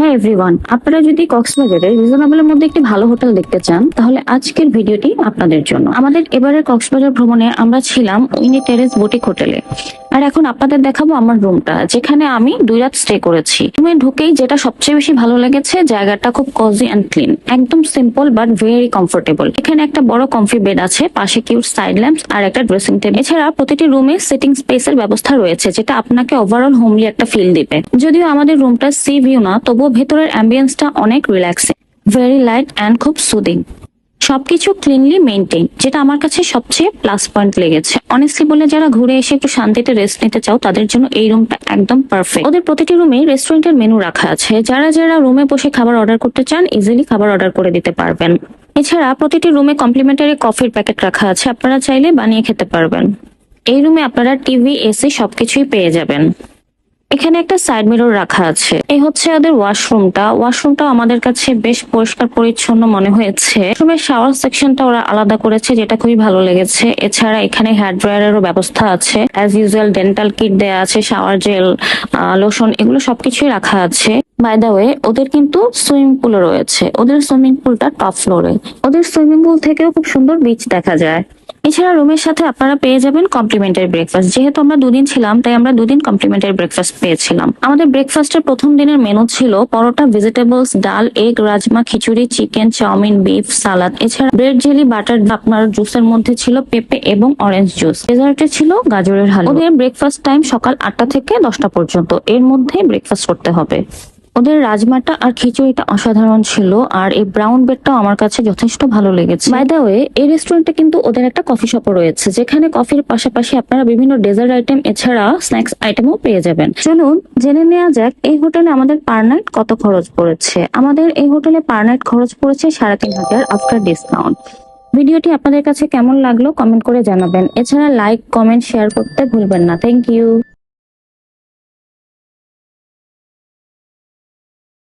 হ্যাঁ এভরিওয়ান আপনারা যদি কক্সবাজারে রিজনেবলের মধ্যে একটি ভালো হোটেল দেখতে চান, তাহলে আজকের ভিডিওটি আপনাদের জন্য। আমাদের এবারের কক্সবাজার ভ্রমণে আমরা ছিলাম উইনি টেরেস বুটিক হোটেলে। আর এখন আপনাদের দেখাবো আমার রুমটা, যেখানে আমি দুই রাত স্টে করেছি। রুমে ঢুকেই যেটা সবচেয়ে বেশি ভালো লেগেছে, জায়গাটা খুব কজি অ্যান্ড ক্লিন একদম সিম্পল বাট ভেরি কমফোর্টেবল এখানে একটা বড় কমফি বেড আছে, পাশে কিউট সাইড ল্যাম্পস আর একটা ড্রেসিং টেবিল এছাড়া প্রতিটি রুমে সিটিং স্পেসের ব্যবস্থা রয়েছে, যেটা আপনাকে ওভারঅল হোমলি একটা ফিল দিবে। যদিও আমাদের রুমটা সি ভিউ না, তবুও ভেতরের অ্যাম্বিয়েন্সটা অনেক রিল্যাক্সিং ভেরি লাইট অ্যান্ড খুব সুদিং সবকিছু ক্লিনলি মেনটেন যেটা আমার কাছে সবচেয়ে প্লাস পয়েন্ট লেগেছে। অনেস্টলি বলে যারা ঘুরে এসে একটু শান্তিতে রেস্ট নিতে চাও, তাদের জন্য এই রুমটা একদম পারফেক্ট ওদের প্রতিটি রুমে রেস্টুরেন্টের মেনু রাখা আছে। যারা যারা রুমে বসে খাবার অর্ডার করতে চান ইজিলি খাবার অর্ডার করে দিতে পারবেন। এছাড়া প্রতিটি রুমে কমপ্লিমেন্টারি কফির প্যাকেট রাখা আছে। আপনারা চাইলে বানিয়ে খেতে পারবেন। এই রুমে আপনারা টিভি এসি সবকিছুই পেয়ে যাবেন। এখানে একটা সাইড মিরর রাখা আছে। এই হচ্ছে ওদের ওয়াশরুমটা ওয়াশরুমটা আমাদের কাছে বেশ পরিষ্কার, পরিচ্ছন্ন মনে হয়েছে। শাওয়ার সেকশনটা ওরা আলাদা করেছে, যেটা খুবই ভালো লেগেছে। এছাড়া এখানে হেয়ার ড্রায়ারেরও ব্যবস্থা আছে। অ্যাজ ইউজুয়াল ডেন্টাল কিট দেয়া আছে শাওয়ার জেল লোশন এগুলো সবকিছুই রাখা আছে। বাই দা ওয়ে ওদের কিন্তু সুইমিং পুলও রয়েছে। ওদের সুইমিং পুলটা টপ ফ্লোরে ওদের সুইমিং পুল থেকেও খুব সুন্দর বিচ দেখা যায়। এছাড়া রুমের সাথে আপনারা পেয়ে যাবেন কমপ্লিমেন্টারি ব্রেকফাস্ট যেহেতু আমরা দুদিন ছিলাম, তাই আমরা দুদিন কমপ্লিমেন্টারি ব্রেকফাস্ট পেয়েছিলাম। আমাদের ব্রেকফাস্টের প্রথম দিনের মেনু ছিল পরোটা ভেজিটেবলস ডাল egg rajma, khichdi chicken chow mein beef salad এছাড়া ব্রেড জেলি বাটার আপনার জুসের মধ্যে ছিল পেঁপে এবং অরেঞ্জ জুস ডেজার্টে ছিল গাজরের হালুয়া। ওদের ব্রেকফাস্ট টাইম সকাল আটটা থেকে দশটা পর্যন্ত। এর মধ্যে ব্রেকফাস্ট করতে হবে। ওদের রাজমাটা আর খিচুড়িটা অসাধারণ ছিল, আর এই ব্রাউন ব্রেডটাও আমার কাছে যথেষ্ট ভালো লেগেছে। বাই দ্য ওয়ে এই রেস্টুরেন্টে কিন্তু ওদের একটা কফি শপও রয়েছে, যেখানে কফির পাশাপাশি আপনারা বিভিন্ন ডেজার্ট আইটেম এছাড়া স্ন্যাক্স আইটেমও পেয়ে যাবেন। চলুন জেনে নেওয়া যাক, এই হোটেলে আমাদের পার নাইট কত খরচ পড়েছে। আমাদের এই হোটেলে পার নাইট খরচ পড়েছে সাড়ে তিন হাজার আফটার ডিসকাউন্ট ভিডিওটি আপনাদের কাছে কেমন লাগল কমেন্ট করে জানাবেন। এছাড়া লাইক কমেন্ট শেয়ার করতে ভুলবেন না। Thank you